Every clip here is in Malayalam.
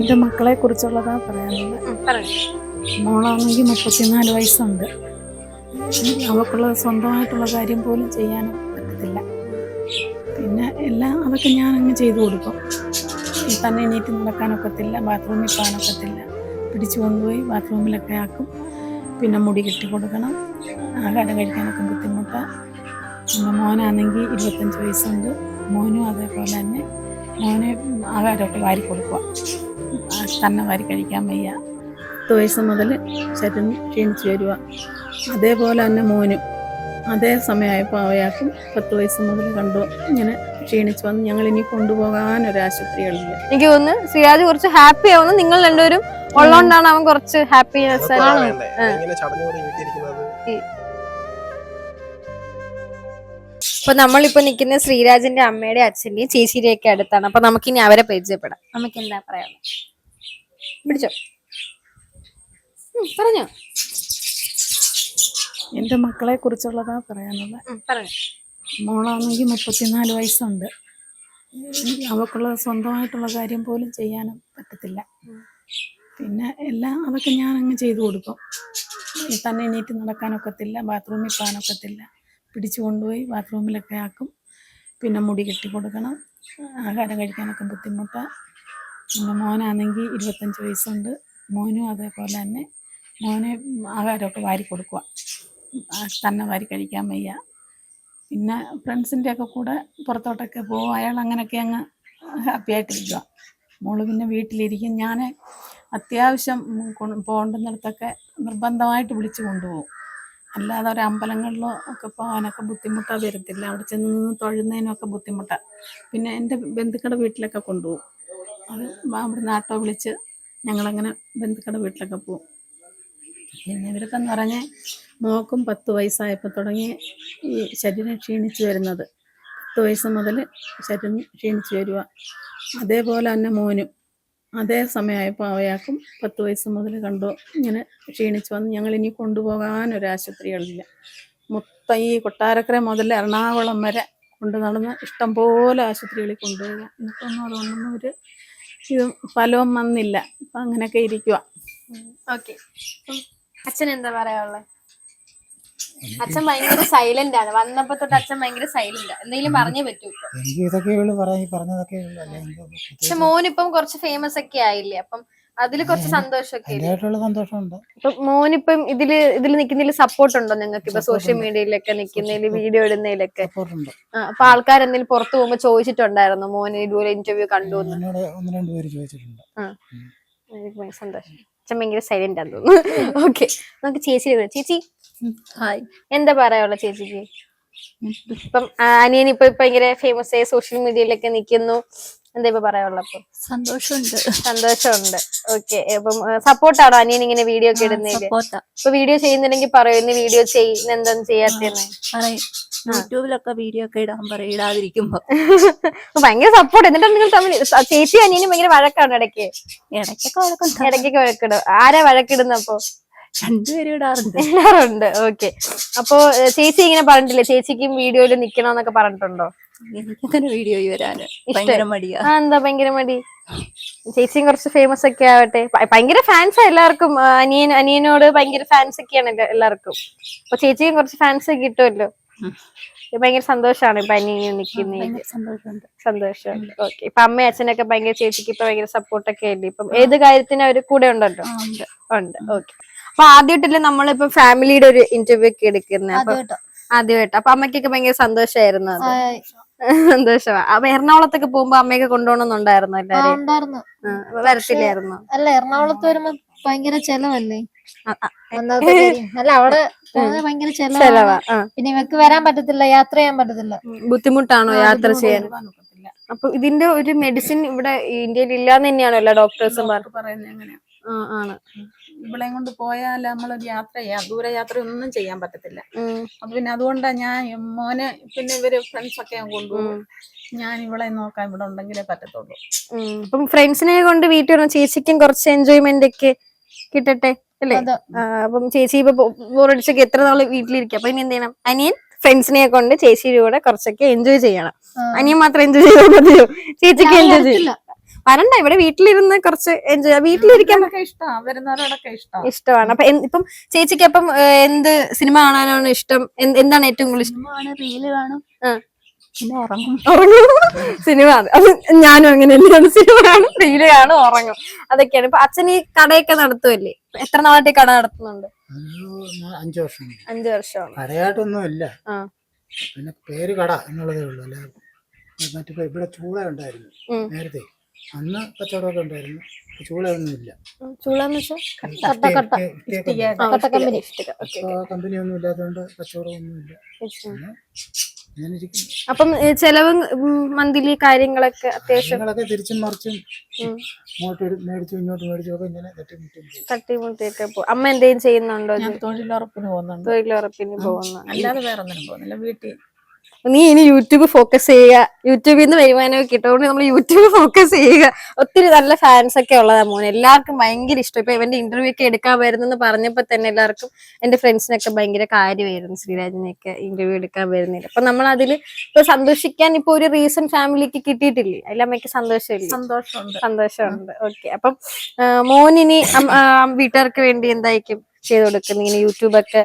എന്റെ മക്കളെ കുറിച്ചുള്ളതാ പറയാനുള്ളത് മോളാണെങ്കിൽ മുപ്പത്തിനാല് വയസ്സുണ്ട്. അവൾക്കുള്ള സ്വന്തമായിട്ടുള്ള കാര്യം പോലും ചെയ്യാനും പറ്റത്തില്ല. പിന്നെ എല്ലാം അതൊക്കെ ഞാൻ അങ്ങ് ചെയ്തു കൊടുക്കും. തന്നെ എണീറ്റ് നടക്കാനൊക്കത്തില്ല ബാത്റൂമിൽ പോകാനൊക്കത്തില്ല. പിടിച്ചു കൊണ്ടുപോയി ബാത്റൂമിലൊക്കെ ആക്കും. പിന്നെ മുടി കെട്ടി കൊടുക്കണം. ആഹാരം കഴിക്കാനൊക്കെ ബുദ്ധിമുട്ടാണ് പിന്നെ മോനാണെങ്കിൽ ഇരുപത്തഞ്ച് വയസ്സുണ്ട്. മോനും അതേപോലെ തന്നെ മോനെ ആഹാരമൊക്കെ വാരി കൊടുക്കുക തന്നെ വാരി കഴിക്കാൻ വയ്യ. പത്ത് വയസ്സ് മുതൽ ശരീരം ക്ഷീണിച്ച് വരിക അതേപോലെ തന്നെ മോനും. അതേ സമയമായപ്പോൾ അവയാൾക്കും പത്ത് വയസ്സ് മുതൽ കണ്ടു. ഇങ്ങനെ ക്ഷീണിച്ച് വന്ന് ഞങ്ങൾ ഇനി കൊണ്ടുപോകാൻ ഒരു ആശുപത്രികളില്ല. എനിക്ക് തോന്നുന്നു സിയാജ് കുറച്ച് ഹാപ്പി ആവുന്നു. നിങ്ങൾ രണ്ടുപേരും ഉള്ളതുകൊണ്ടാണ് അവൻ കുറച്ച് ഹാപ്പിനെസ് ആണ് അപ്പൊ നമ്മളിപ്പോ നിൽക്കുന്ന ശ്രീരാജിന്റെ അമ്മയുടെ അച്ഛന്റെയും ചേച്ചിയുടെയും ഒക്കെ അടുത്താണ്. അപ്പൊ നമുക്കിനി അവരെ പരിചയപ്പെടാം. നമുക്ക് എന്താ പറയാം പിടിച്ചോ പറഞ്ഞോ. എന്റെ മക്കളെ കുറിച്ചുള്ളതാ പറയാനുള്ളത്. പറഞ്ഞോ. മോളാണെങ്കിൽ മുപ്പത്തിനാല് വയസ്സുണ്ട്. അവൾക്കുള്ള സ്വന്തമായിട്ടുള്ള കാര്യം പോലും ചെയ്യാനും പറ്റത്തില്ല. പിന്നെ എല്ലാം അതൊക്കെ ഞാൻ അങ്ങ് ചെയ്തു കൊടുക്കും. തന്നെ എണീറ്റ് നടക്കാനൊക്കത്തില്ല ബാത്റൂമിൽ പോകാനൊക്കത്തില്ല. പിടിച്ചു കൊണ്ടുപോയി ബാത്റൂമിലൊക്കെ ആക്കും. പിന്നെ മുടി കെട്ടി കൊടുക്കണം. ആഹാരം കഴിക്കാനൊക്കെ ബുദ്ധിമുട്ടാണ് പിന്നെ മോനാണെങ്കിൽ ഇരുപത്തഞ്ച് വയസ്സുണ്ട്. മോനും അതേപോലെ തന്നെ. മോനെ ആഹാരമൊക്കെ വാരി കൊടുക്കുക തന്നെ വാരി കഴിക്കാൻ വയ്യ. പിന്നെ ഫ്രണ്ട്സിന്റെ ഒക്കെ കൂടെ പുറത്തോട്ടൊക്കെ പോകും അയാൾ അങ്ങനെയൊക്കെ അങ്ങ് ഹാപ്പി ആയിട്ടിരിക്കുക മോൾ പിന്നെ വീട്ടിലിരിക്കും. ഞാൻ അത്യാവശ്യം പോകേണ്ടുന്നിടത്തൊക്കെ നിർബന്ധമായിട്ട് വിളിച്ചു കൊണ്ടുപോകും. അല്ലാതെ ഒരു അമ്പലങ്ങളിലോ ഒക്കെ പോകാനൊക്കെ ബുദ്ധിമുട്ടാ വരത്തില്ല. അവിടെ ചെന്ന് നിന്ന് തൊഴുന്നതിനൊക്കെ ബുദ്ധിമുട്ടാണ് പിന്നെ എന്റെ ബന്ധുക്കളുടെ വീട്ടിലൊക്കെ കൊണ്ടുപോകും. അത് അവിടെ നാട്ടോ വിളിച്ച് ഞങ്ങളങ്ങനെ ബന്ധുക്കളുടെ വീട്ടിലൊക്കെ പോകും പിന്നെ ഇവരൊക്കെ എന്ന് പറഞ്ഞാൽ മോക്കും പത്ത് വയസ്സായപ്പോൾ തുടങ്ങി ഈ ശരീരം ക്ഷീണിച്ച് വരുന്നത്. പത്ത് വയസ്സ് മുതൽ ശരീരം ക്ഷീണിച്ച് വരിക അതേപോലെ തന്നെ മോനും. അതേ സമയമായപ്പോൾ അവയാൾക്കും പത്ത് വയസ്സ് മുതൽ കണ്ടു. ഇങ്ങനെ ക്ഷീണിച്ച് വന്ന് ഞങ്ങൾ ഇനി കൊണ്ടുപോകാൻ ഒരു ആശുപത്രികളില്ല മൊത്തം ഈ കൊട്ടാരക്കര മുതൽ എറണാകുളം വരെ കൊണ്ട് നടന്ന് ഇഷ്ടംപോലെ ആശുപത്രികളിൽ കൊണ്ടുപോകുക എന്നിട്ടൊന്നും അതുകൊണ്ടൊന്നും ഒരു ഇത് ഫലവും വന്നില്ല. അപ്പം അങ്ങനെയൊക്കെ ഇരിക്കുക ഓക്കെ. അച്ഛൻ എന്താ പറയാനുള്ളത് അച്ഛൻ ഭയങ്കര സൈലന്റ് ആണ്. വന്നപ്പോ തൊട്ട് അച്ഛൻ ഭയങ്കര സൈലന്റ് എന്തെങ്കിലും പറഞ്ഞേ പറ്റൂ ഇപ്പൊ. എനിക്ക് ഇതൊക്കെ ഉള്ളു പറയാൻ പറഞ്ഞതൊക്കെ ഉള്ളു പക്ഷെ പ്രത്യേകിച്ച് മോനിപ്പം കുറച്ച് ഫേമസ് ഒക്കെ ആയില്ലേ? അപ്പം അതിൽ കുറച്ച് സന്തോഷമൊക്കെ സന്തോഷമുണ്ട്? ഇപ്പൊ മോനിപ്പം ഇതിൽ ഇതിൽ നിൽക്കുന്നതിൽ സപ്പോർട്ട് ഉണ്ടോ നിങ്ങൾക്ക്? ഇപ്പൊ സോഷ്യൽ മീഡിയയിലൊക്കെ നിൽക്കുന്നതിൽ വീഡിയോ ഇടുന്നതിലൊക്കെ. ആ, അപ്പൊ ആൾക്കാർ എന്തെങ്കിലും പുറത്തു പോകുമ്പോ ചോദിച്ചിട്ടുണ്ടായിരുന്നു? മോന് ഇതുപോലെ ഇന്റർവ്യൂ കണ്ടു ഒന്ന് ചോദിച്ചിട്ടുണ്ട്. സന്തോഷം. അച്ഛൻ ഭയങ്കര സൈലന്റ് ആണെന്ന് തോന്നുന്നു. ഓക്കെ നമുക്ക് ചേച്ചി ചേച്ചി ഹായ്. എന്താ പറയാനുള്ള ചേച്ചിക്ക്? ഇപ്പം അനിയൻ ഇപ്പൊ ഭയങ്കര ഫേമസ് ആയ സോഷ്യൽ മീഡിയയിലൊക്കെ നിൽക്കുന്നു എന്താ ഇപ്പൊ പറയാനുള്ള അപ്പൊ സന്തോഷമുണ്ട്. സന്തോഷമുണ്ട്. ഓക്കെ അപ്പം സപ്പോർട്ടാണോ അനിയൻ ഇങ്ങനെ വീഡിയോ ഒക്കെ സപ്പോർട്ടാ ഇപ്പൊ വീഡിയോ ചെയ്യുന്നുണ്ടെങ്കിൽ പറയൂ ഇന്ന് വീഡിയോ ചെയ്യുന്ന എന്താണ് ചെയ്യാത്തേന്ന് യൂട്യൂബിലൊക്കെ വീഡിയോ ഒക്കെ ഇടാൻ പറയും ഇടാതിരിക്കുമ്പോ. ഭയങ്കര സപ്പോർട്ട് എന്നിട്ട് നിങ്ങൾ തമ്മിൽ ചേച്ചി അനിയനും ഭയങ്കര വഴക്കാണ് ഇടയ്ക്ക്? ഇടയ്ക്കൊക്കെ. ഇടയ്ക്കൊക്കെ വഴക്കിടും. ആരാ വഴക്കിടുന്ന അപ്പൊ? രണ്ടുപേരും ഇടാറുണ്ട്. ഇടാറുണ്ട് ഓക്കെ. അപ്പൊ ചേച്ചി ഇങ്ങനെ പറഞ്ഞിട്ടില്ലേ? ചേച്ചിക്കും വീഡിയോയിൽ നിക്കണോന്നൊക്കെ പറഞ്ഞിട്ടുണ്ടോ? എനിക്കങ്ങനെ വീഡിയോ വരാന്. ഭയങ്കര മടിയാ. എന്താ ഭയങ്കര മടി? ചേച്ചിയും കുറച്ച് ഫേമസ് ഒക്കെ ആവട്ടെ. ഭയങ്കര ഫാൻസ് എല്ലാവർക്കും. അനിയൻ അനിയനോട് ഭയങ്കര ഫാൻസ് ഒക്കെയാണ് എല്ലാവർക്കും. അപ്പൊ ചേച്ചിയും കുറച്ച് ഫാൻസ് ഒക്കെ കിട്ടുമല്ലോ. ഭയങ്കര സന്തോഷാണ് ഇപ്പൊ അനിയൻ നിക്കുന്ന. സന്തോഷമുണ്ട്. ഓക്കെ. ഇപ്പൊ അമ്മയും അച്ഛനൊക്കെ ഭയങ്കര ചേച്ചിക്ക് ഇപ്പൊ ഭയങ്കര സപ്പോർട്ടൊക്കെ അല്ലേ? ഇപ്പം ഏത് കാര്യത്തിനും അവർ കൂടെ ഉണ്ടല്ലോ. ഉണ്ട്. ഉണ്ട്. ഓക്കെ. അപ്പൊ ആദ്യമായിട്ടല്ലേ നമ്മളിപ്പോ ഫാമിലിയുടെ ഒരു ഇന്റർവ്യൂ ഒക്കെ എടുക്കുന്നത് അപ്പൊ ആദ്യമായിട്ടാ. അപ്പൊ അമ്മയ്ക്കൊക്കെ ഭയങ്കര സന്തോഷമായിരുന്നു അത്. സന്തോഷമാ അപ്പൊ എറണാകുളത്തൊക്കെ പോകുമ്പോ അമ്മയൊക്കെ കൊണ്ടുപോകണമെന്നുണ്ടായിരുന്നു വരത്തില്ലായിരുന്നു. അല്ല എറണാകുളത്ത് വരുമ്പോ ഭയങ്കര ചെലവല്ലേ? അല്ല അവിടെ ഭയങ്കര ചെലവാ പിന്നെ ഇവക്ക് വരാൻ പറ്റത്തില്ല യാത്ര ചെയ്യാൻ പറ്റത്തില്ല. ബുദ്ധിമുട്ടാണോ യാത്ര ചെയ്യാൻ. അപ്പൊ ഇതിന്റെ ഒരു മെഡിസിൻ ഇവിടെ ഇന്ത്യയിൽ ഇല്ലാന്ന് തന്നെയാണോ എല്ലാ ഡോക്ടേഴ്സും പറയുന്നത് ആണ്. ഇവളെ കൊണ്ട് പോയാൽ നമ്മൾ യാത്ര ചെയ്യാം ദൂര യാത്ര ഒന്നും ചെയ്യാൻ പറ്റത്തില്ല. അപ്പൊ പിന്നെ അതുകൊണ്ടാ ഞാൻ മോനെ പിന്നെ ഇവർ ഫ്രണ്ട്സ് ഒക്കെ കൊണ്ടുപോകും. ഞാൻ ഇവളെ നോക്കാൻ ഇവിടെ ഉണ്ടെങ്കിലേ പറ്റത്തുള്ളൂ. അപ്പം ഫ്രണ്ട്സിനെ കൊണ്ട് വീട്ടിൽ വന്ന ചേച്ചിക്കും കുറച്ച് എൻജോയ്മെന്റ് ഒക്കെ കിട്ടട്ടെ അല്ലേ. അപ്പം ചേച്ചി ഇപ്പൊ ബോറടിച്ചൊക്കെ എത്ര നാൾ വീട്ടിലിരിക്കും? അപ്പൊ ഇനി എന്ത് ചെയ്യണം? അനിയൻ ഫ്രണ്ട്സിനെ കൊണ്ട് ചേച്ചിയുടെ കൂടെ കുറച്ചൊക്കെ എൻജോയ് ചെയ്യണം. അനിയൻ മാത്രം എൻജോയ് ചെയ്താൽ മതിയോ ചേച്ചിക്ക് എൻജോയ് ചെയ്യും. വരണ്ട ഇവിടെ വീട്ടിലിരുന്ന് കുറച്ച് എൻജോയ് വീട്ടിലിരിക്കാൻ ഇഷ്ടമാണ് വരുന്നവരോടൊക്കെ ഇഷ്ടമാണ് ഇഷ്ടമാണ്. അപ്പൊ ഇപ്പം ചേച്ചിക്ക് അപ്പം എന്ത് സിനിമ കാണാനാണ് ഇഷ്ടം? എന്താണ് ഏറ്റവും കൂടുതൽ ഇഷ്ടം. ഉറങ്ങും. സിനിമ ഞാനും അങ്ങനെ തന്നെയാണ്. സിനിമ കാണും റീൽ കാണും ഉറങ്ങും. അതൊക്കെയാണ്. ഇപ്പൊ അച്ഛൻ ഈ കടയൊക്കെ നടത്തുമല്ലേ എത്ര നാളായിട്ട് കട നടത്തുന്നുണ്ട്? അഞ്ചു വർഷം അഞ്ചു വർഷം കടയായിട്ടൊന്നും ഇല്ല പിന്നെ പേര് കട എന്നുള്ളതേ ഉള്ളൂ. അല്ല മറ്റേ ഇവിടെ ചൂട ഉണ്ടായിരുന്നു. നേരത്തെ. അന്ന് കച്ചവടമൊക്കെ ഉണ്ടായിരുന്നു. ചൂളയൊന്നുമില്ല ചൂളയൊന്നും ഇല്ല ചൂളന്ന് വെച്ചാൽ കട്ട കട്ട. കട്ട കമ്പനി കമ്പനി ഒന്നും ഇല്ലാത്തതുകൊണ്ട് കച്ചവടമൊന്നും ഇല്ല പിന്നെ ഇങ്ങനെ ഇരിക്കുന്നു. അപ്പം ചെലവ് മന്ത്ലി കാര്യങ്ങളൊക്കെ അത്യാവശ്യം തിരിച്ചും മറിച്ചും. ഇങ്ങോട്ട് മേടിച്ചു ഇങ്ങോട്ട് മേടിച്ചു ഒക്കെ ഇങ്ങനെ. തട്ടിമുട്ടിയൊക്കെ പോകും അമ്മ എന്തെങ്കിലും ചെയ്യുന്നുണ്ടോ? ഞാൻ തൊഴിലുറപ്പിന് പോകുന്നുണ്ട്. തൊഴിലുറപ്പിന് പോകുന്നു അല്ലാതെ വേറെ ഒന്നിനും പോകുന്നില്ല. വീട്ടിൽ നീ ഇനി യൂട്യൂബ് ഫോക്കസ് ചെയ്യുക. യൂട്യൂബിൽ നിന്ന് വരുമാനമൊക്കെ കിട്ടുകൊണ്ട് നമ്മൾ യൂട്യൂബ് ഫോക്കസ് ചെയ്യുക. ഒത്തിരി നല്ല ഫാൻസ് ഒക്കെ ഉള്ളതാ മോനെ. എല്ലാവർക്കും ഭയങ്കര ഇഷ്ടം. ഇപ്പൊ ഇവന്റെ ഇന്റർവ്യൂ ഒക്കെ എടുക്കാൻ വരുന്നെന്ന് പറഞ്ഞപ്പോ തന്നെ എല്ലാവർക്കും എന്റെ ഫ്രണ്ട്സിനൊക്കെ ഭയങ്കര കാര്യമായിരുന്നു. ശ്രീരാജിനെയൊക്കെ ഇന്റർവ്യൂ എടുക്കാൻ വരുന്നില്ല അപ്പൊ നമ്മൾ അതിൽ ഇപ്പൊ സന്തോഷിക്കാൻ ഇപ്പൊ ഒരു റീസൺ ഫാമിലിക്ക് കിട്ടിയിട്ടില്ലേ? അതിലമ്മയ്ക്ക് സന്തോഷമില്ല? സന്തോഷമുണ്ട്. സന്തോഷമുണ്ട്. ഓക്കെ അപ്പം മോനിനി വീട്ടുകാർക്ക് വേണ്ടി എന്തായിരിക്കും ചെയ്തു കൊടുക്കുന്നത് ഇങ്ങനെ യൂട്യൂബൊക്കെ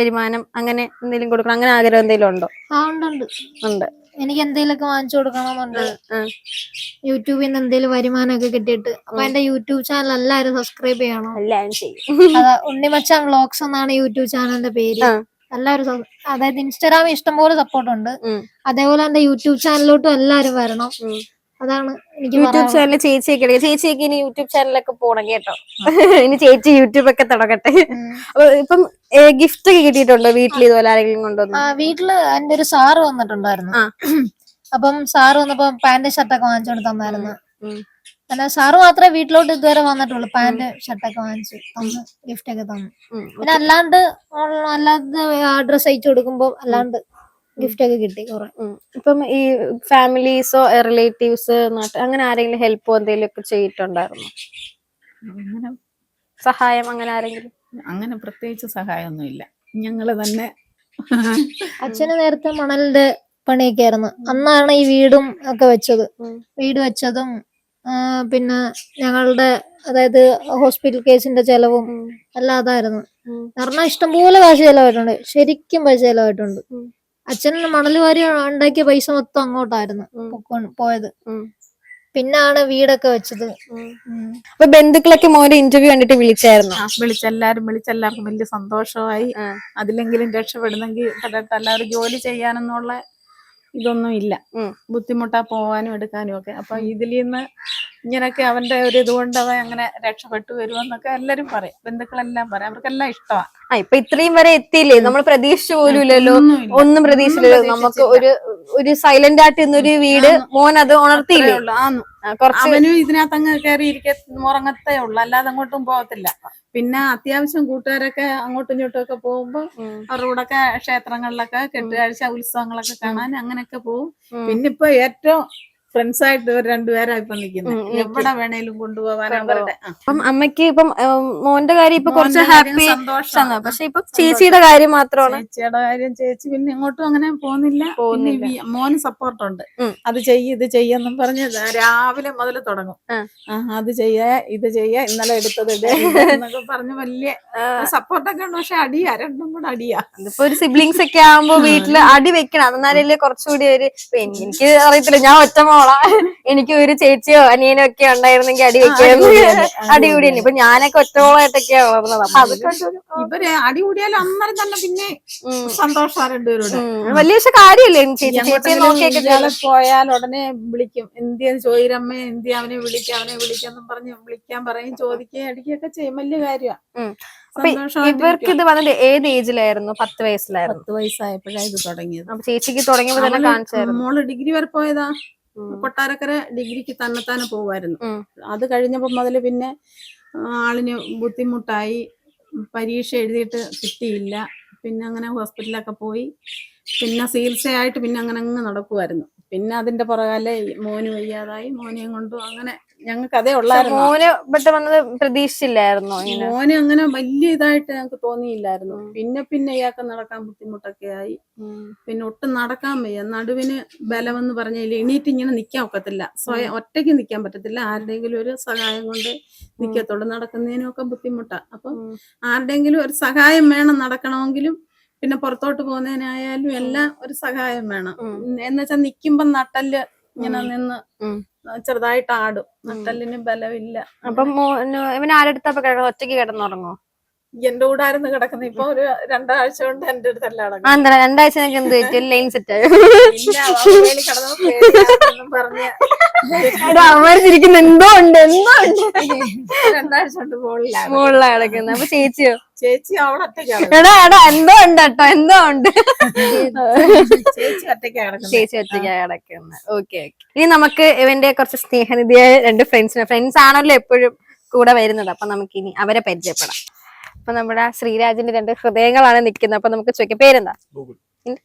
വരുമാനം അങ്ങനെ എന്തെങ്കിലും കൊടുക്കണം. അങ്ങനെ ആഗ്രഹം എന്തെങ്കിലും ഉണ്ടോ? ആ ഉണ്ട് ഉണ്ട്. എനിക്ക് എന്തെങ്കിലുമൊക്കെ വാങ്ങിച്ചു കൊടുക്കണമെന്നുണ്ട്. യൂട്യൂബിൽ നിന്ന് എന്തെങ്കിലും വരുമാനമൊക്കെ കിട്ടിയിട്ട്. അപ്പൊ എന്റെ യൂട്യൂബ് ചാനൽ എല്ലാരും സബ്സ്ക്രൈബ് ചെയ്യണം. എല്ലാരും ചെയ്യും. ഉണ്ണിമച്ചാൻ വ്ളോഗ്സ് എന്നാണ് യൂട്യൂബ് ചാനലിന്റെ പേര്. എല്ലാവരും അതായത് ഇൻസ്റ്റാഗ്രാമിൽ ഇഷ്ടംപോലെ സപ്പോർട്ട് ഉണ്ട്. അതേപോലെ എന്റെ യൂട്യൂബ് ചാനലിലോട്ടും എല്ലാരും വരണം. അതാണ് എനിക്ക് യൂട്യൂബ്. ചാനൽ ചേച്ചിയൊക്കെ ചേച്ചിയൊക്കെ ഇനി യൂട്യൂബ് ചാനലൊക്കെ പോണം കേട്ടോ. ഇനി ചേച്ചി യൂട്യൂബ് ഒക്കെ തുടങ്ങട്ടെ. അപ്പൊ ഇപ്പം ഗിഫ്റ്റ് ഒക്കെ കിട്ടിയിട്ടുണ്ടോ വീട്ടിൽ ഇതുപോലെ ആരെങ്കിലും കൊണ്ടുവന്നു? വീട്ടിൽ എന്റെ ഒരു സാറ് വന്നിട്ടുണ്ടായിരുന്നു. അപ്പം സാറ് വന്നപ്പോ പാന്റ് ഷർട്ടൊക്കെ വാങ്ങിച്ചോണ്ട് തന്നായിരുന്നു. അല്ല സാറ് മാത്രമേ വീട്ടിലോട്ട് ഇതുവരെ വന്നിട്ടുള്ളൂ. പാന്റ് ഷർട്ടൊക്കെ വാങ്ങിച്ചു തന്നു ഗിഫ്റ്റ് ഒക്കെ തന്നു. പിന്നെ അല്ലാണ്ട് അല്ലാതെ അഡ്രസ് അയച്ചു കൊടുക്കുമ്പോ അല്ലാണ്ട് ഗിഫ്റ്റ് ഒക്കെ കിട്ടി കുറെ. ഇപ്പം ഈ ഫാമിലീസോ റിലേറ്റീവ്സ് അങ്ങനെ ആരെങ്കിലും ഹെൽപ്പോ എന്തെങ്കിലും ഒക്കെ ചെയ്തിട്ടുണ്ടായിരുന്നു? അങ്ങനെ സഹായം അങ്ങനെ ആരെങ്കിലും? അങ്ങനെ പ്രത്യേകിച്ച് സഹായമൊന്നുമില്ല. ഞങ്ങൾ തന്നെ. അച്ഛന് നേരത്തെ മണലിന്റെ പണിയൊക്കെ ആയിരുന്നു അന്നാണ് ഈ വീടും ഒക്കെ വെച്ചത്. വീട് വെച്ചതും പിന്നെ ഞങ്ങളുടെ അതായത് ഹോസ്പിറ്റൽ കേസിന്റെ ചെലവും എല്ലാം അതായിരുന്നു. കാരണം ഇഷ്ടംപോലെ പൈസ ചെലവായിട്ടുണ്ട്. ശരിക്കും പൈസ ചെലവായിട്ടുണ്ട്. ഉം. അച്ഛൻ മണൽ വാരി ഉണ്ടാക്കിയ പൈസ മൊത്തം അങ്ങോട്ടായിരുന്നു പോയത്. ഉം. പിന്നാണ് വീടൊക്കെ വെച്ചത്. അപ്പൊ ബന്ധുക്കളൊക്കെ മോനെ ഇന്റർവ്യൂ കണ്ടിട്ട് വിളിച്ചായിരുന്നു? വിളിച്ചെല്ലാരും വിളിച്ചെല്ലാവർക്കും വലിയ സന്തോഷമായി. അതിലെങ്കിലും രക്ഷപ്പെടുന്നെങ്കിൽ എല്ലാവരും ജോലി ചെയ്യാനെന്നുള്ള ഇതൊന്നും ഇല്ല. ബുദ്ധിമുട്ടാ പോവാനും എടുക്കാനും ഒക്കെ. അപ്പൊ ഇതിൽ നിന്ന് ഇങ്ങനൊക്കെ അവന്റെ ഒരു ഇതുകൊണ്ട് അവൻ അങ്ങനെ രക്ഷപ്പെട്ടു വരുമെന്നൊക്കെ എല്ലാരും പറയും. ബന്ധുക്കളെല്ലാം പറയും. അവർക്കെല്ലാം ഇഷ്ടമാണ് ആ ഇപ്പൊ ഇത്രയും വരെ എത്തിയില്ലേ? നമ്മൾ പ്രതീക്ഷിച്ചു പോലും ഇല്ലല്ലോ. ഒന്നും പ്രതീക്ഷിച്ചില്ലല്ലോ. നമുക്ക് ഒരു ഒരു സൈലന്റ് ആയിട്ട് ഇന്നൊരു വീട് മോൻ അത് ഉണർത്തിയില്ലേ? അവനും ഇതിനകത്ത് അങ്ങ് കയറി ഇരിക്ക ഉറങ്ങത്തേ ഉള്ളു. അല്ലാതെ അങ്ങോട്ടും പോകത്തില്ല. പിന്നെ അത്യാവശ്യം കൂട്ടുകാരൊക്കെ അങ്ങോട്ടും ഇങ്ങോട്ടും ഒക്കെ പോകുമ്പോ. അവരുടെ കൂടെ ക്ഷേത്രങ്ങളിലൊക്കെ കെട്ടുകാഴ്ച ഉത്സവങ്ങളൊക്കെ കാണാൻ അങ്ങനെയൊക്കെ പോകും. പിന്നെ ഇപ്പൊ ഏറ്റവും ഫ്രണ്ട്സ് ആയിട്ട് ഇവർ രണ്ടുപേരാ ഇപ്പൊ നിക്കുന്നത് എവിടെ വേണേലും കൊണ്ടുപോകാൻ അവരുടെ. അപ്പം അമ്മയ്ക്ക് ഇപ്പം മോന്റെ കാര്യം ഇപ്പൊ കുറച്ച് ഹാപ്പി സന്തോഷമാണ് പക്ഷെ ഇപ്പൊ ചേച്ചിയുടെ കാര്യം മാത്രമാണ്. ചേച്ചിയുടെ കാര്യം ചേച്ചി പിന്നെ എങ്ങോട്ടും അങ്ങനെ പോകുന്നില്ല. പോകുന്നില്ല. മോന് സപ്പോർട്ടുണ്ട്. അത് ചെയ്യ ഇത് ചെയ്യെന്നും പറഞ്ഞ് രാവിലെ മുതൽ തുടങ്ങും. അത് ചെയ്യ ഇത് ചെയ്യ ഇന്നലെ എടുത്തത് എന്നൊക്കെ പറഞ്ഞ് വലിയ സപ്പോർട്ടൊക്കെ ഉണ്ട്. പക്ഷെ അടിയാ രണ്ടും കൂടെ അടിയാ. ഇതിപ്പോ ഒരു സിബ്ലിങ്സ് ഒക്കെ ആവുമ്പോ വീട്ടിൽ അടി വെക്കണം. എന്നാലല്ലേ കുറച്ചുകൂടി ഒരു എനിക്ക് അറിയത്തില്ല. ഞാൻ ഒറ്റ മോളാ. എനിക്ക് ഒരു ചേച്ചിയോ അനിയനോ ഒക്കെ ഉണ്ടായിരുന്നെങ്കിൽ അടി വെക്കായിരുന്നു അടികൂടിയേനെ, അടി കൂടി ഇപ്പൊ ഞാനൊക്കെ ഒറ്റമോളായിട്ടൊക്കെയാ വളർന്നത് അപ്പൊ അതൊക്കെ ഇവർ അടി കൂടിയാലും അന്നേരം തന്നെ പിന്നെ ഉം. സന്തോഷാ രണ്ടുപേരുടെ വലിയ പക്ഷെ കാര്യല്ലേ ചേച്ചി? ചേച്ചിയെ നോക്കിയൊക്കെ പോയാൽ ഉടനെ വിളിക്കും. എന്തിയാ ചോയിരമ്മ എന്തിയാ അവനെ വിളിക്കാം അവനെ വിളിക്കാന്നും പറഞ്ഞ് വിളിക്കാൻ പറയും ചോദിക്കുകയും അടിക്കുകയൊക്കെ ചെയ്യും. വലിയ കാര്യമാണ് ഇവർക്ക് ഇത് വന്നിട്ട് ഏത് ഏജിലായിരുന്നു? പത്ത് വയസ്സിലായിരുന്നു. പത്ത് വയസ്സായപ്പോഴാ ഇത് തുടങ്ങിയത്. ചേച്ചിക്ക് തുടങ്ങിയപ്പോ തന്നെ കാണിച്ചായിരുന്നു. മോൾ ഡിഗ്രി വരെ പോയതാ. കൊട്ടാരക്കര ഡിഗ്രിക്ക് തന്നെത്താനെ പോവായിരുന്നു. ഉം. അത് കഴിഞ്ഞപ്പോ മുതൽ പിന്നെ ആളിന് ബുദ്ധിമുട്ടായി. പരീക്ഷ എഴുതിയിട്ട് കിട്ടിയില്ല. പിന്നെ അങ്ങനെ ഹോസ്പിറ്റലൊക്കെ പോയി. പിന്നെ ചികിത്സയായിട്ട് പിന്നെ അങ്ങനെ അങ്ങ് നടക്കുമായിരുന്നു പിന്നെ അതിന്റെ പുറകാലെ മോന് വയ്യാതായി. മോനെയും കൊണ്ടും അങ്ങനെ ഞങ്ങൾക്ക് അതേ ഉള്ളായിരുന്നു. മോന് വന്നത് പ്രതീക്ഷിച്ചില്ലായിരുന്നോ മോനെ അങ്ങനെ വലിയ ഇതായിട്ട് ഞങ്ങൾക്ക് തോന്നിയില്ലായിരുന്നു. പിന്നെ പിന്നെ ഇയാൾക്ക് നടക്കാൻ ബുദ്ധിമുട്ടൊക്കെ ആയി. പിന്നെ ഒട്ടും നടക്കാൻ വയ്യ. നടുവിന് ബലമെന്ന് പറഞ്ഞാൽ എണീറ്റ് ഇങ്ങനെ നിൽക്കാൻ ഒക്കത്തില്ല. സ്വയം ഒറ്റയ്ക്ക് നിൽക്കാൻ പറ്റത്തില്ല. ആരുടെങ്കിലും ഒരു സഹായം കൊണ്ട് നിക്കത്തുള്ളൂ. നടക്കുന്നതിനൊക്കെ ബുദ്ധിമുട്ടാണ് അപ്പം ആരുടെങ്കിലും ഒരു സഹായം വേണം നടക്കണമെങ്കിലും പിന്നെ പുറത്തോട്ട് പോകുന്നതിനായാലും എല്ലാം ഒരു സഹായം വേണം. എന്ന് വെച്ചാൽ നിക്കുമ്പോ നട്ടൽ ഇങ്ങനെ നിന്ന് ചെറുതായിട്ട് ആടും. നട്ടലിന് ബലമില്ല. അപ്പം ഇവൻ കിടന്നു ഒറ്റയ്ക്ക് കിടന്നുറങ്ങോ എന്റെ കൂടെ ആയിരുന്നു കിടക്കുന്നത് ഇപ്പൊ ഒരു രണ്ടാഴ്ച കൊണ്ട് എന്റെ അടുത്ത് എല്ലാം രണ്ടാഴ്ച എന്ത് പറ്റി? ലൈൻ സെറ്റ് അമർച്ചിരിക്കുന്ന എന്തോ ഉണ്ട് എന്തോ ഉണ്ട്. രണ്ടാഴ്ച കൊണ്ട് മുകളിലാണ് മുകളിലാ കിടക്കുന്നത് അപ്പൊ ചേച്ചിയോ? ചേച്ചി അവൾ ഒറ്റയ്ക്കാണ് എടാ എടാ എന്തോ ഉണ്ട് കേട്ടോ എന്തോ ഉണ്ട്. ചേച്ചി ഒറ്റയ്ക്കാണ് ചേച്ചി ഒറ്റയ്ക്കാ കിടക്കുന്നത് ഓക്കെ ഓക്കെ. ഇനി നമുക്ക് ഇവന്റെ കുറച്ച് സ്നേഹനിധിയായ രണ്ട് ഫ്രണ്ട്സിനെ ഫ്രണ്ട്സ് ആണല്ലോ എപ്പോഴും കൂടെ വരുന്നത്. അപ്പൊ നമുക്ക് ഇനി അവരെ പരിചയപ്പെടാം. അപ്പൊ നമ്മുടെ ശ്രീരാജിന്റെ രണ്ട് ഹൃദയങ്ങളാണ് നിൽക്കുന്നത്. അപ്പൊ നമുക്ക് ചോദിക്കാം. പേരെന്താ?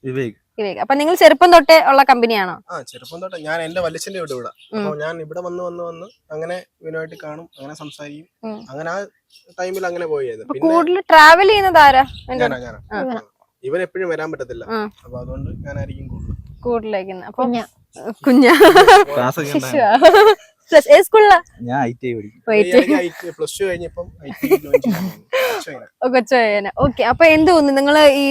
വിവേക്. വിവേക്. അപ്പൊ നിങ്ങൾ ചെറുപ്പം തൊട്ടേ ഉള്ള കമ്പനിയാണോ? ആ ചെറുപ്പം തൊട്ട്. ഞാൻ എന്റെ വല്യച്ഛന്റെ വീട് ഇവിടെ. അപ്പൊ ഞാൻ ഇവിടെ വന്ന് വന്ന് വന്ന് അങ്ങനെ ഇവനുമായിട്ട് കാണും അങ്ങനെ സംസാരിക്കും. അങ്ങനെ ആ ടൈമിൽ അങ്ങനെ പോയത് കൂടുതൽ ട്രാവൽ ചെയ്യുന്നത് ആരാ. ഇവൻ എപ്പോഴും വരാൻ പറ്റത്തില്ല. അപ്പൊ അതുകൊണ്ട് ഞാനായിരിക്കും കൂടുതൽ. കൂടുതലായിരിക്കുന്നു അപ്പൊ കുഞ്ഞ. കുഞ്ഞാ. Plus, ഏത് സ്കൂളിലാ ഞാൻ ഐ ടി ഐ. പഠിക്കും പോയിട്ട് പ്ലസ് ടു കഴിഞ്ഞപ്പം ഐ ടി ജോയിൻ ചെയ്യാൻ കൊച്ചു ഓക്കെ അപ്പൊ എന്ത് തോന്നുന്നു? നിങ്ങൾ ഈ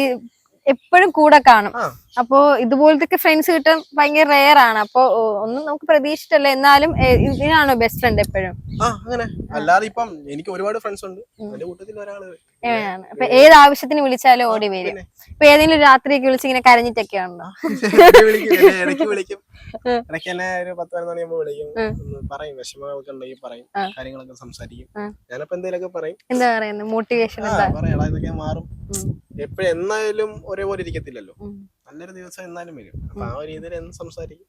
എപ്പോഴും കൂടെ കാണും. അപ്പോ ഇതുപോലത്തെ ഫ്രണ്ട്സ് കിട്ടാൻ ഭയങ്കര റെയർ ആണ്. അപ്പോ ഒന്നും നമുക്ക് പ്രതീക്ഷിച്ചല്ല എന്നാലും ഇതിനാണോ ബെസ്റ്റ് ഫ്രണ്ട് എപ്പോഴും? അങ്ങനെ. അല്ലാതെ ഇപ്പം എനിക്ക് ഒരുപാട് ഫ്രണ്ട്സ് ഉണ്ട്. കൂട്ടത്തിൽ ഒരാൾ അപ്പൊ ഏത് ആവശ്യത്തിന് വിളിച്ചാലും ഓടി വരും. ഇപ്പൊ ഏതെങ്കിലും രാത്രിയൊക്കെ വിളിച്ച് ഇങ്ങനെ കരഞ്ഞിട്ടൊക്കെ ഉണ്ടോ? ഇടയ്ക്ക് വിളിക്കും. ഇടയ്ക്ക് വിളിക്കും ഒരു പത്ത് പതിനൊന്ന് മണിയാകുമ്പോ പറയും. വിഷമങ്ങളൊക്കെ ഉണ്ടെങ്കിൽ പറയും. കാര്യങ്ങളൊക്കെ സംസാരിക്കും. ആ. ഞാനപ്പോ എന്തെങ്കിലുമൊക്കെ പറയും. എന്താ പറയുന്നത് മോട്ടിവേഷൻ പറയാം. ഇതൊക്കെ മാറും. എപ്പോഴും എന്നായാലും ഒരേപോലെ ഇരിക്കത്തില്ലല്ലോ. നല്ലൊരു ദിവസം എന്നാലും വരും. അപ്പൊ ആ ഒരു രീതിയിൽ എന്ന് സംസാരിക്കും.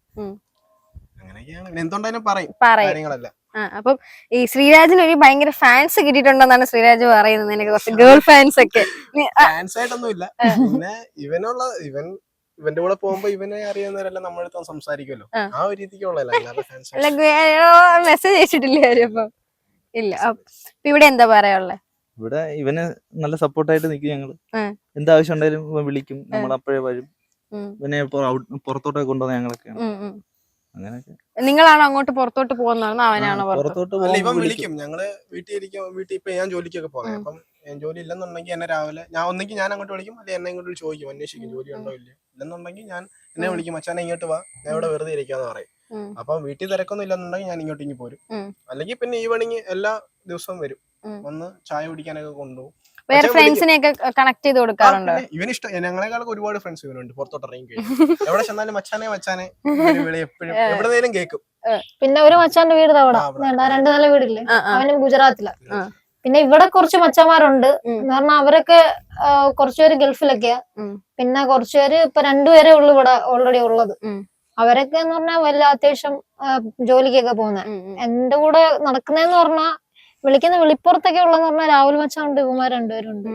അങ്ങനെയൊക്കെയാണ്. പിന്നെ എന്തുകൊണ്ടായാലും പറയും? കാര്യങ്ങളല്ല. അപ്പം ഈ ശ്രീരാജിന് ഒരു ഭയങ്കര ഫാൻസ് കിട്ടിയിട്ടുണ്ടെന്നാണ് ശ്രീരാജ് പറയുന്നത്. നിനക്ക് കുറച്ച് ഗേൾ ഫാൻസ് ഒക്കെ. ഫാൻസ് ആയിട്ടൊന്നും ഇല്ല പിന്നെ ഇവനുള്ള ഇവൻ ഇവന്റെ കൂടെ പോകുമ്പോ ഇവനെ അറിയുന്നവരെല്ലാം നമ്മുടെ അടുത്ത് സംസാരിക്കുമല്ലോ. ആ. ഒരു രീതിക്ക് അല്ലാതെ ഫാൻസ് അല്ല മെസ്സേജ് അയച്ചിട്ടില്ല അപ്പം ഇല്ല ഇവിടെ എന്താ പറയാനുള്ളത് ഇവിടെ ഇവന് നല്ല സപ്പോർട്ടായിട്ട് നിൽക്കും ഞങ്ങൾ. എന്താവശ്യം ഉണ്ടായാലും വിളിക്കും. നമ്മൾ അപ്പോഴേ വരും. ഔട്ട്- പുറത്തോട്ടൊക്കെ കൊണ്ടുവന്ന ഞങ്ങളൊക്കെയാണ്. അങ്ങനെയൊക്കെ. നിങ്ങളാണോ അങ്ങോട്ട് പുറത്തോട്ട് പോകുന്നതെന്ന് അവനാണോ പുറത്തോട്ട് അല്ല ഇവൻ വിളിക്കും. ഞങ്ങൾ വീട്ടിൽ ഇരിക്കും വീട്ടിൽ ഇപ്പൊ ഞാൻ ജോലിക്കൊക്കെ പോകാം അപ്പം ഞാൻ ജോലി ഇല്ലെന്നുണ്ടെങ്കിൽ എന്നെ രാവിലെ ഞാൻ ഒന്നെങ്കിൽ ഞാൻ അങ്ങോട്ട് വിളിക്കും. അല്ലെങ്കിൽ എന്നെ ഇങ്ങോട്ട് ചോദിക്കും അന്വേഷിക്കും. ജോലി ഉണ്ടോ ഇല്ല ഇല്ലെന്നുണ്ടെങ്കിൽ ഞാൻ എന്നെ വിളിക്കും. അച്ഛനെ ഇങ്ങോട്ട് വാ. ഞാൻ ഇവിടെ വെറുതെ ഇരിക്കാന്ന് പറയും. അപ്പൊ വീട്ടിൽ തിരക്കൊന്നും ഇല്ലെന്നുണ്ടെങ്കിൽ ഞാൻ ഇങ്ങോട്ട് ഇങ്ങി പോരും. അല്ലെങ്കിൽ പിന്നെ ഈവനിങ് എല്ലാ ദിവസവും വരും. ഒന്ന് വന്ന് ചായ കുടിക്കാനൊക്കെ കൊണ്ടുപോകും. വേറെ ഫ്രണ്ട്സിനെയൊക്കെ കണക്ട് ചെയ്ത് കൊടുക്കാറുണ്ട്? ഇവൻ ഇഷ്ടം ഞങ്ങളെക്കാളൊക്കെ ഒരുപാട് ഫ്രണ്ട്സ് ഇവനുണ്ട്. പുറത്തോട്ട് ഇറങ്ങി കഴിഞ്ഞു എവിടെ ചെന്നാലും മച്ചാനെ മച്ചാനെ. എപ്പോഴും എവിടെന്നേലും കേൾക്കും. പിന്നെ ഒരു മച്ചാന്റെ വീട് തവണ. രണ്ടു നല്ല നില വീടില്ലേ. അവനും ഗുജറാത്തിലാ. പിന്നെ ഇവിടെ കുറച്ച് മച്ചന്മാരുണ്ട്. എന്ന് കാരണം അവരൊക്കെ കുറച്ചുപേര് ഗൾഫിലൊക്കെയാ. പിന്നെ കുറച്ചുപേര് ഇപ്പൊ രണ്ടുപേരെ ഉള്ളു ഇവിടെ ഓൾറെഡി ഉള്ളത്. അവരൊക്കെ എന്ന് പറഞ്ഞാൽ വല്ല അത്യാവശ്യം ജോലിക്കൊക്കെ പോകുന്ന. എന്റെ കൂടെ നടക്കുന്നതെന്ന് പറഞ്ഞാ വിളിക്കുന്ന വിളിപ്പുറത്തൊക്കെ ഉള്ളെന്ന് പറഞ്ഞാൽ രാഹുൽ മച്ചാണ്ട് ഇവന്മാർ രണ്ടുപേരുണ്ട്.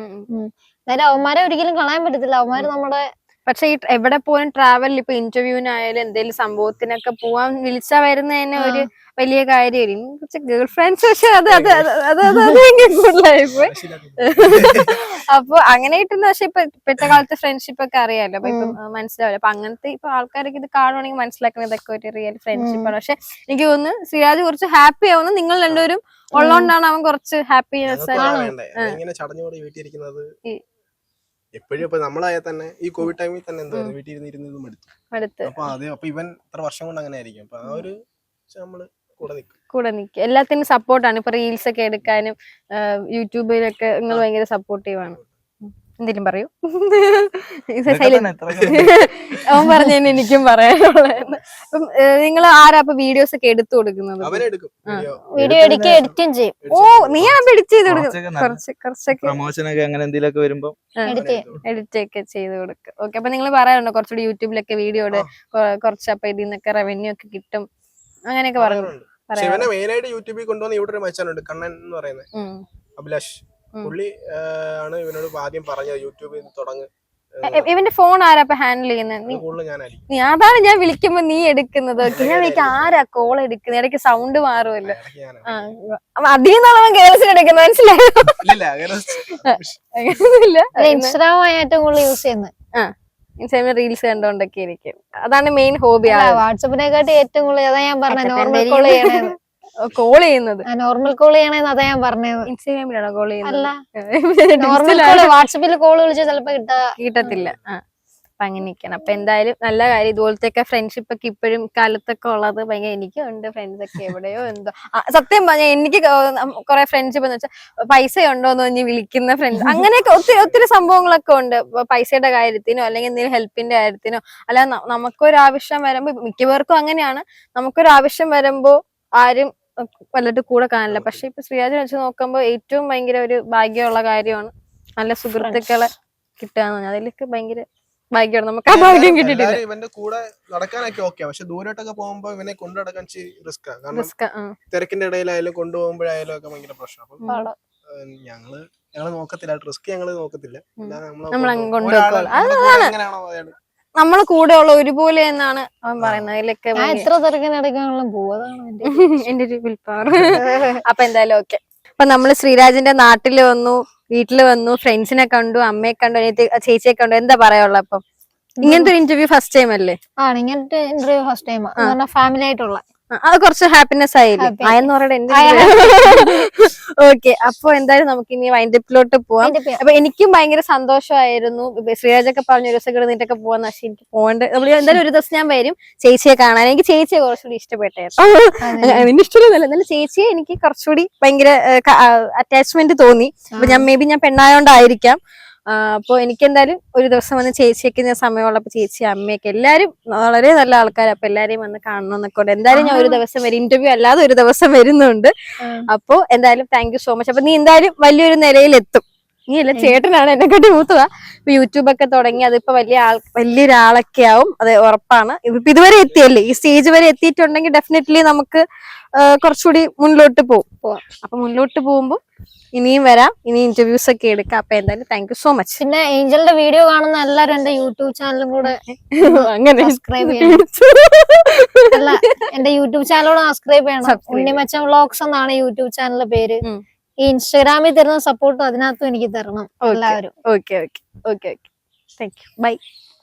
അതായത് അവന്മാരെ ഒരിക്കലും കളയാൻ പറ്റത്തില്ല. അവന്മാര് നമ്മുടെ പക്ഷെ ഈ എവിടെ പോലും ട്രാവലിൽ ഇപ്പൊ ഇന്റർവ്യൂവിനായാലും എന്തെങ്കിലും സംഭവത്തിനൊക്കെ പോവാൻ വിളിച്ചാ വരുന്നതന്നെ ഒരു വലിയ കാര്യമായിരിക്കും കുറച്ച് ഗേൾ ഫ്രണ്ട്സ് പക്ഷെ അത് അത് അത് അത് അത് കൂടുതലായിപ്പോയി. അപ്പൊ അങ്ങനെ കിട്ടുന്ന പക്ഷെ ഇപ്പൊ ഇപ്പോഴത്തെ കാലത്ത് ഫ്രണ്ട്ഷിപ്പ് ഒക്കെ അറിയാലോ. അപ്പൊ ഇപ്പൊ മനസ്സിലാവില്ല. അപ്പൊ അങ്ങനത്തെ ഇപ്പൊ ആൾക്കാരൊക്കെ ഇത് കാണുവാണെങ്കിൽ മനസ്സിലാക്കുന്നത് ഇതൊക്കെ ഒരു റിയൽ ഫ്രണ്ട്ഷിപ്പ് ആണ്. പക്ഷെ എനിക്ക് തോന്നുന്നു ശ്രീരാജ് കുറച്ച് ഹാപ്പി ആവുന്നു. നിങ്ങൾ രണ്ടുപേരും ഉള്ളതുകൊണ്ടാണ് അവൻ കുറച്ച് ഹാപ്പിനെസ് എപ്പോഴും ഇപ്പൊ നമ്മളായ തന്നെ ഈ കോവിഡ് ടൈമിൽ തന്നെ എന്താ വീട്ടിൽ ഇരുന്ന് ഇരുന്ന് ഇതും എടുത്തു അടുത്ത് അപ്പൊ അതെ അപ്പൊ ഇവൻ ഇത്ര വർഷം കൊണ്ട് അങ്ങനെ ആയിരിക്കും അപ്പൊ ആ ഒരു നമ്മൾ കൂടെ നിൽക്കും എല്ലാത്തിനും സപ്പോർട്ടാണ് ഇപ്പൊ റീൽസ് ഒക്കെ എടുക്കാനും യൂട്യൂബിലൊക്കെ നിങ്ങൾ ഭയങ്കര സപ്പോർട്ടീവ് ആണ്. എന്തെങ്കിലും പറയൂ. അവൻ പറഞ്ഞു എനിക്കും പറയാനുള്ളത്. അപ്പം നിങ്ങൾ ആരാ ഇപ്പൊ വീഡിയോസ് ഒക്കെ എടുത്തു കൊടുക്കുന്നത്? അവനെ എടുക്കും. വീഡിയോ വീഡിയോ എടുക്കുക എഡിറ്റും ചെയ്യും. ഓ നീ ആ എഡിറ്റ് ചെയ്ത് കൊടുക്കും. കുറച്ച് കുറച്ചൊക്കെ. പ്രൊമോഷനൊക്കെ അങ്ങനെ എന്തെങ്കിലുമൊക്കെ വരുമ്പോ എഡിറ്റ് എഡിറ്റ് ഒക്കെ ചെയ്ത് കൊടുക്കും. ഓക്കെ അപ്പൊ നിങ്ങൾ പറയാറുണ്ടോ? കുറച്ചുകൂടി യൂട്യൂബിലൊക്കെ വീഡിയോ കുറച്ച് അപ്പൊ ഇതിൽ നിന്നൊക്കെ റവന്യൂ ഒക്കെ കിട്ടും. അങ്ങനെയൊക്കെ പറഞ്ഞു? പക്ഷെ മെയിൻ ആയിട്ട് യൂട്യൂബിൽ കൊണ്ടുവന്ന് ഇവിടെ ഒരു മച്ചാനുണ്ട് കണ്ണൻ എന്ന് പറയുന്നത്. അഭിലാഷ്. പുള്ളി ആണ് ഇവനോട് ആദ്യം പറഞ്ഞത് യൂട്യൂബിൽ നിന്ന് തുടങ്ങ്. ഇവന്റെ ഫോൺ ആരാ ഇപ്പൊ ഹാൻഡിൽ ചെയ്യുന്നത് അതാണ് ഞാൻ വിളിക്കുമ്പോ നീ എടുക്കുന്നത്. ഞാൻ ആരാ കോൾ എടുക്കുന്നത്? ഇടയ്ക്ക് സൗണ്ട് മാറുമല്ലോ. അധികം നാളവൻ ആ ഗേൾസിന് എടുക്കുന്നത് മനസ്സിലായോ? ഇൻസ്റ്റാഗ്രാം ഏറ്റവും കൂടുതൽ യൂസ് ചെയ്യുന്നത്. ഇൻസ്റ്റാഗ്രാമിൽ റീൽസ് കണ്ടോണ്ടൊക്കെ ഇരിക്കും അതാണ് മെയിൻ ഹോബി വാട്സപ്പിനെക്കാട്ടി ഏറ്റവും കൂടുതൽ അതാ ഞാൻ പറഞ്ഞത് നോർമൽ കോൾ ചെയ്യണത് കോൾ ചെയ്യുന്നത്. നോർമൽ കോൾ ചെയ്യണേന്ന് അതാ ഞാൻ പറഞ്ഞത് ഇൻസ്റ്റാഗ്രാമിലാണോ കോൾ അല്ല. ചെയ്യുന്നത് നോർമൽ കോൾ. വാട്സപ്പിൽ കോൾ വിളിച്ചാൽ ചിലപ്പോ കിട്ടാ കിട്ടത്തില്ല. അപ്പൊ അങ്ങനെയൊക്കെയാണ്. അപ്പൊ എന്തായാലും നല്ല കാര്യം. ഇതുപോലത്തെ ഫ്രണ്ട്ഷിപ്പ് ഒക്കെ ഇപ്പോഴും കാലത്തൊക്കെ ഉള്ളത് ഭയങ്കര എനിക്കും ഉണ്ട് ഫ്രണ്ട്സ് ഒക്കെ എവിടെയോ എന്തോ. സത്യം പറഞ്ഞ എനിക്ക് കുറെ ഫ്രണ്ട്ഷിപ്പ് എന്ന് വെച്ചാൽ പൈസ ഉണ്ടോ എന്ന് പറഞ്ഞ് വിളിക്കുന്ന ഫ്രണ്ട്സ് അങ്ങനെയൊക്കെ ഒത്തിരി ഒത്തിരി സംഭവങ്ങളൊക്കെ ഉണ്ട്. പൈസയുടെ കാര്യത്തിനോ അല്ലെങ്കിൽ എന്തെങ്കിലും ഹെൽപ്പിന്റെ കാര്യത്തിനോ അല്ല നമുക്കൊരാവശ്യം വരുമ്പോ മിക്കവർക്കും അങ്ങനെയാണ്. നമുക്കൊരാവശ്യം വരുമ്പോ ആരും വല്ലട്ട് കൂടെ കാണില്ല പക്ഷെ ഇപ്പൊ ശ്രീരാജ് വെച്ച് നോക്കുമ്പോ ഏറ്റവും ഭയങ്കര ഒരു ഭാഗ്യമുള്ള കാര്യമാണ്. നല്ല സുഹൃത്തുക്കളെ കിട്ടുക പറഞ്ഞാൽ അതിലൊക്കെ ഭയങ്കര ഭാഗ്യമാണ്. നമുക്ക് ആ ഭാഗ്യം കിട്ടിയിട്ടില്ല. എല്ലാരും ഇവന്റെ കൂടെ നടക്കാനൊക്കെ ഓക്കെ പക്ഷെ ദൂരോട്ടൊക്കെ പോകുമ്പോ ഇവനെ കൊണ്ടു നടക്കാൻ റിസ്ക്കാ കാരണം റിസ്ക് തിരക്കിന്റെ ഇടയിലായാലും കൊണ്ടുപോകുമ്പോഴായാലും ഒക്കെ ഭയങ്കര പ്രശ്നം. അപ്പം പാടാ. ഏഹ് ഞങ്ങൾ ഞങ്ങൾ നോക്കത്തില്ല. റിസ്ക് ഞങ്ങൾ നോക്കത്തില്ല. അല്ലാതെ നമ്മൾ നമ്മൾ അങ്ങ് കൊണ്ടുപോകും. ഒരാൾ അത് എങ്ങനെയാണോ അയാൾ നമ്മളെ കൂടെയുള്ള ഉള്ള ഒരുപോലെ എന്നാണ് അവൻ പറയുന്നത്. അതിലൊക്കെ ഞാൻ എത്ര തിരക്കിനടക്കാനുള്ള പോവതാണ് അതാണ് എന്റെ ഒരു വിൽപ്പാറ് അപ്പൊ എന്തായാലും ഓക്കെ അപ്പൊ നമ്മൾ ശ്രീരാജിന്റെ നാട്ടിൽ വന്നു വീട്ടിൽ വന്നു ഫ്രണ്ട്സിനെ കണ്ടു അമ്മയെ കണ്ടു ചേച്ചിയെ കണ്ടു. എന്താ പറയാനുള്ള അപ്പം? ഇങ്ങനത്തെ ഇന്റർവ്യൂ ഫസ്റ്റ് ടൈം അല്ലേ? ഇങ്ങനത്തെ ഇന്റർവ്യൂ ഫസ്റ്റ് ടൈം ഫാമിലി ആയിട്ടുള്ള. അത് കുറച്ച് ഹാപ്പിനെസ് ആയില്ലേ. ആയെന്ന്. ഓക്കെ അപ്പൊ എന്തായാലും നമുക്ക് ഇനി വൈൻഡപ്പിലോട്ട് പോവാം. അപ്പൊ എനിക്കും ഭയങ്കര സന്തോഷമായിരുന്നു. ശ്രീരാജൊക്കെ പറഞ്ഞു ഒരു ദിവസം കിടന്നിട്ടൊക്കെ പോവാന്ന്. പക്ഷെ എനിക്ക് പോകണ്ട നമ്മൾ എന്തായാലും ഒരു ദിവസം ഞാൻ വരും. ചേച്ചിയെ കാണാൻ. എനിക്ക് ചേച്ചിയെ കുറച്ചുകൂടി. നിന്റെ ഇഷ്ടമല്ല എന്നാലും ചേച്ചിയെ എനിക്ക് കുറച്ചുകൂടി ഭയങ്കര അറ്റാച്ച്മെന്റ് തോന്നി. അപ്പൊ ഞാൻ മേ ബി ഞാൻ പെണ്ണായോണ്ടായിരിക്കാം. അപ്പൊ എനിക്ക് എന്തായാലും ഒരു ദിവസം വന്ന് ചേച്ചിയൊക്കെ ഞാൻ സമയമുള്ളപ്പോ ചേച്ചി അമ്മയൊക്കെ എല്ലാരും വളരെ നല്ല ആൾക്കാർ അപ്പൊ എല്ലാരെയും വന്ന് കാണണം എന്നൊക്കെ ഉണ്ട് എന്തായാലും ഞാൻ ഒരു ദിവസം വരും. ഇന്റർവ്യൂ അല്ലാതെ ഒരു ദിവസം വരുന്നുണ്ട്. അപ്പോൾ അപ്പൊ എന്തായാലും താങ്ക് സോ മച്ച് അപ്പൊ നീ എന്തായാലും വലിയൊരു നിലയിൽ എത്തും നീ അല്ല ചേട്ടനാണ് എന്നെ കണ്ടി മൂത്തതാ. ഇപ്പൊ യൂട്യൂബ് ഒക്കെ തുടങ്ങി അതിപ്പോ വലിയ ആൾ വലിയൊരാളൊക്കെ ആവും. അത് ഉറപ്പാണ്. ഇപ്പൊ ഇതുവരെ എത്തിയല്ലേ? ഈ സ്റ്റേജ് വരെ എത്തിയിട്ടുണ്ടെങ്കിൽ ഡെഫിനറ്റ്ലി നമുക്ക് കുറച്ചുകൂടി മുന്നിലോട്ട് പോകും. അപ്പൊ മുന്നോട്ട് പോകുമ്പോ ഇനിയും വരാം. ഇനി ഇന്റർവ്യൂസ് ഒക്കെ എടുക്കാം. അപ്പൊ എന്തായാലും താങ്ക് യു സോ മച്ച് പിന്നെ ഏഞ്ചലിന്റെ വീഡിയോ കാണുന്ന എല്ലാരും എന്റെ യൂട്യൂബ് ചാനലും കൂടെ അങ്ങനെ സബ്സ്ക്രൈബ് ചെയ്യണം. അല്ല എന്റെ യൂട്യൂബ് ചാനലോട് സബ്സ്ക്രൈബ് ചെയ്യണം. ഉണ്ണിമച്ചൻ വ്ളോഗ്സ് എന്നാണ് യൂട്യൂബ് ചാനലിന്റെ പേര്. ഈ ഇൻസ്റ്റാഗ്രാമിൽ തരുന്ന സപ്പോർട്ടും അതിനകത്തും എനിക്ക് തരണം. എല്ലാവരും. Okay okay okay okay thank you bye